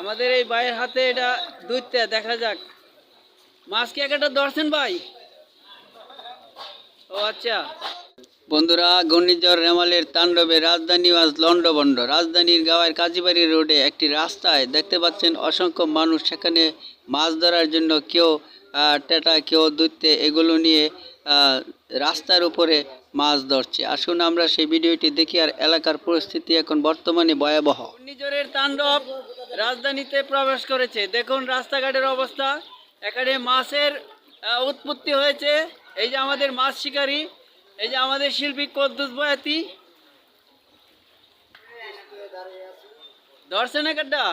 আমাদের এই ভাইয়ের হাতে এটা দুইতে দেখা যাক। মাছ কি একটা ধরছেন ভাই? ও আচ্ছা। বন্ধুরা, ঘূর্ণিঝড় রেমালের তাণ্ডবে রাজধানী আজ লন্ডভন্ড রাজধানীর গাওয়ার কাজীবাড়ি রোডে একটি রাস্তায় দেখতে পাচ্ছেন অসংখ্য মানুষ। সেখানে মাছ ধরার জন্য কেউ টেটা, কেউ দৈত্যে এগুলো নিয়ে রাস্তার উপরে মাছ ধরছে। আসুন আমরা সেই ভিডিওটি দেখি আর এলাকার পরিস্থিতি এখন বর্তমানে ভয়াবহ। ঘূর্ণিঝড়ের তাণ্ডব রাজধানীতে প্রবেশ করেছে। দেখুন রাস্তাঘাটের অবস্থা। এখানে মাছের উৎপত্তি হয়েছে। এই যে আমাদের মাছ শিকারী, এই যে আমাদের শিল্পী কদ্দুস বয়াতি। ধরছে না কাড্ডা?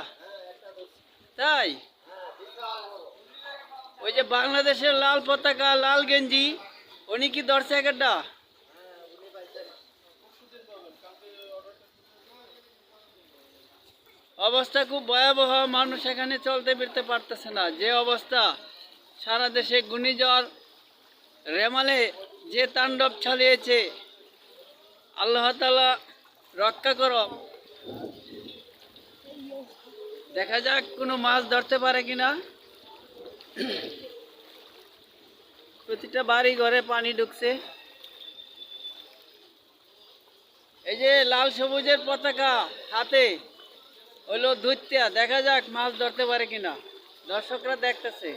তাই? ওই যে বাংলাদেশের লাল পতাকা, লাল গেঞ্জি, উনি কি ধরছে কাড্ডা? অবস্থা খুব ভয়াবহ, মানুষ এখানে চলতে ফিরতে পারতেছে না। যে অবস্থা, সারা দেশে ঘূর্ণিঝড়, রেমালে যে তাণ্ডব চালিয়েছে, আল্লাহ তালা রক্ষা করো। দেখা যাক কোনো মাছ ধরতে পারে কিনা প্রতিটা বাড়ি ঘরে পানি ঢুকছে। এই যে লাল সবুজের পতাকা হাতে। হলো দুইটা দেখা যাক মাছ ধরতে পারে কিনা। দর্শকরা দেখতেছে।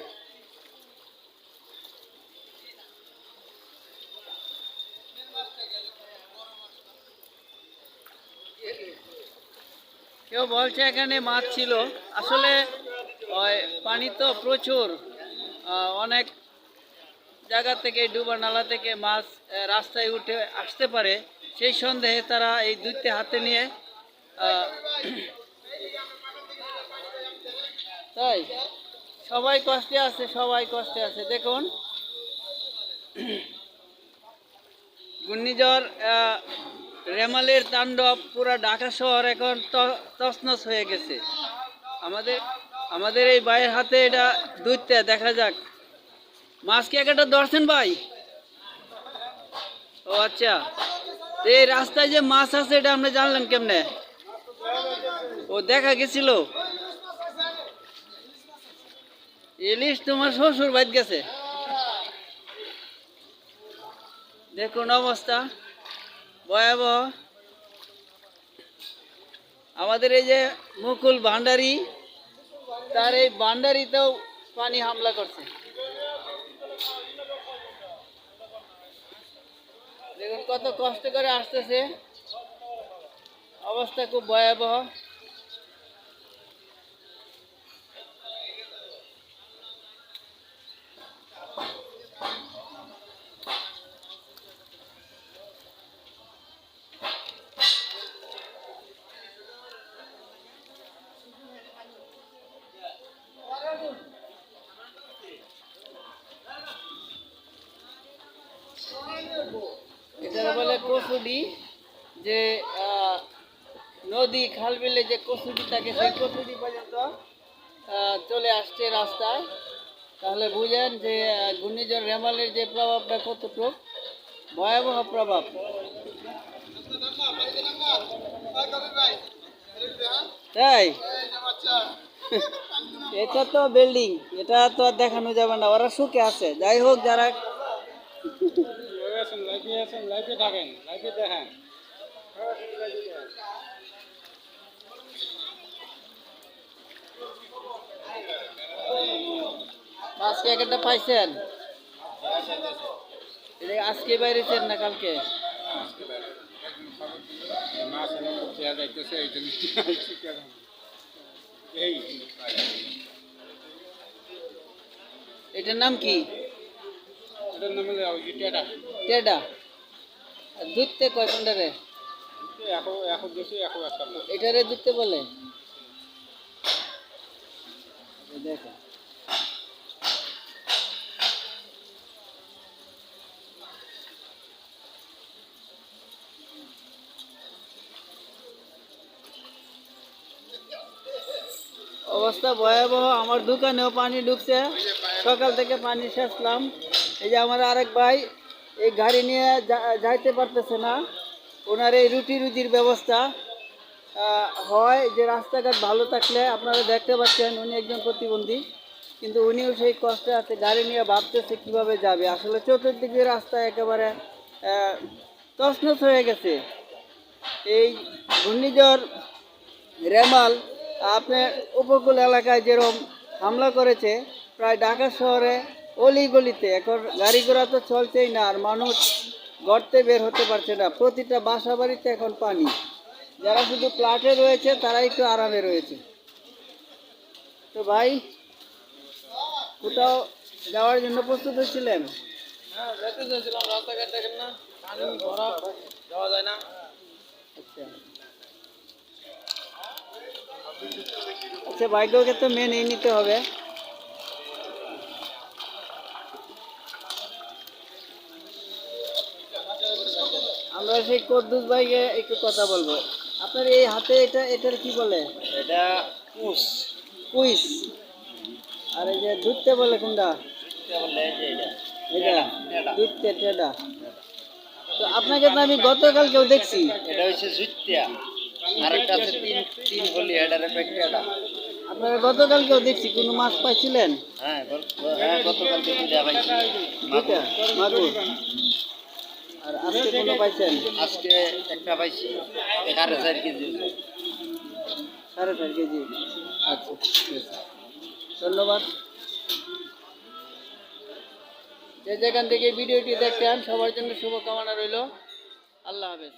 কেউ বলছে এখানে মাছ ছিল। আসলে পানি তো প্রচুর। অনেক জায়গা থেকে ডুবা নালা থেকে মাছ রাস্তায় উঠে আসতে পারে। সেই সন্দেহে তারা এই দুইতে হাতে নিয়ে তাই? সবাই কষ্টে আছে, সবাই কষ্টে আছে। দেখুন। ঘূর্ণিঝড় রেমালের তাণ্ডব পুরা ঢাকা শহর এখন তছনছ হয়ে গেছে। আমাদের আমাদের এই ভাইয়ের হাতে এটা দুইতে দেখা যাক। মাছ কি একটা ধরছেন ভাই? ও আচ্ছা। এই রাস্তায় যে মাছ আছে, এটা আপনি জানলেন কেমনে? ও, দেখা গেছিল। ইলিশ তোমার শ্বশুর বাইত গেছে? দেখুন অবস্থা। ভয়াবহ। আমাদের এই যে মুকুল ভান্ডারি, তার এই ভান্ডারিতেও পানি হামলা করছে। দেখুন কত কষ্ট করে আসতেছে। অবস্থা খুব ভয়াবহ। এটা বলে কসুডি যে নদী, খাল বিলে যে কসুডি থাকে, সেই কসুডি পর্যন্ত চলে আসছে রাস্তায়। তাহলে বুঝেন যে ঘূর্ণিঝড় রেমালের যে প্রভাবটা কতটুকু? ভয়াবহ প্রভাব। তাই? এটা তো বিল্ডিং, এটা তো আর দেখানো যাবে না, ওরা সুখে আছে। যাই হোক, যারা আজকে একটা পাইছেন এটা আজকে বাইরেছেন না কালকে এটার নাম কি টেডা। আর দুধতে কয় কোনটারে এটারে দুধতে বলে? দেখো। অবস্থা ভয়াবহ। আমার দোকানেও পানি ঢুকছে। সকাল থেকে পানি সেচলাম। এই যে আমার আরেক ভাই, এই গাড়ি নিয়ে যাইতে পারতেছে না। ওনার এই রুটি রুজির ব্যবস্থা হয় যে রাস্তাঘাট ভালো থাকলে আপনারা দেখতে পাচ্ছেন উনি একজন প্রতিবন্ধী, কিন্তু উনিও সেই কষ্টে আছে, গাড়ি নিয়ে ভাবতেছে কীভাবে যাবে। আসলে চতুর্দিকে রাস্তা একেবারে তছনছ হয়ে গেছে। এই ঘূর্ণিঝড়, রেমাল আপনার উপকূল এলাকায় যেরকম হামলা করেছে, প্রায় ঢাকা শহরে অলি গলিতে এখন গাড়ি ঘোড়া তো চলছেই না আর মানুষ গর্তে বের হতে পারছে না। প্রতিটা বাসা বাড়িতে এখন পানি। যারা শুধু ফ্ল্যাটে রয়েছে তারা একটু আরামে রয়েছে। তো ভাই কোথাও যাওয়ার জন্য প্রস্তুত হচ্ছিলেন হ্যাঁ যেতে চাইছিলাম রাস্তাঘাট দেখেন না? পানি ভরা যাওয়া যায় না। আচ্ছা। আচ্ছা ভাগ্যকে তো মেনেই নিতে হবে। আমরা সেই কদ্দুস ভাইকে একটু কথা বলব। আপনার এই হাতে এটা এটার কি বলে? এটা কুস কুইস। আর এই যে দুধতে বলে কোনটা? এটা। এটা? দুধতে টেডা। তো আপনাকে তো আমি গতকালকেও দেখছি। এটা হচ্ছে জুতিয়া আরেকটা আছে তিন তিন গলি এটার এটা আপনারা গতকালকেও দেখছি কোনো মাছ পাইছিলেন? হ্যাঁ হ্যাঁ মাগুর। আর আজকে কোনো পাইছেন? আজকে একটা পাইছি সাড়ে চার কেজি। সাড়ে চার কেজি। আচ্ছা ধন্যবাদ। যে যেখান থেকে ভিডিওটি দেখতে দেখতেন সবার জন্য শুভকামনা রইল। আল্লাহ হাফেজ।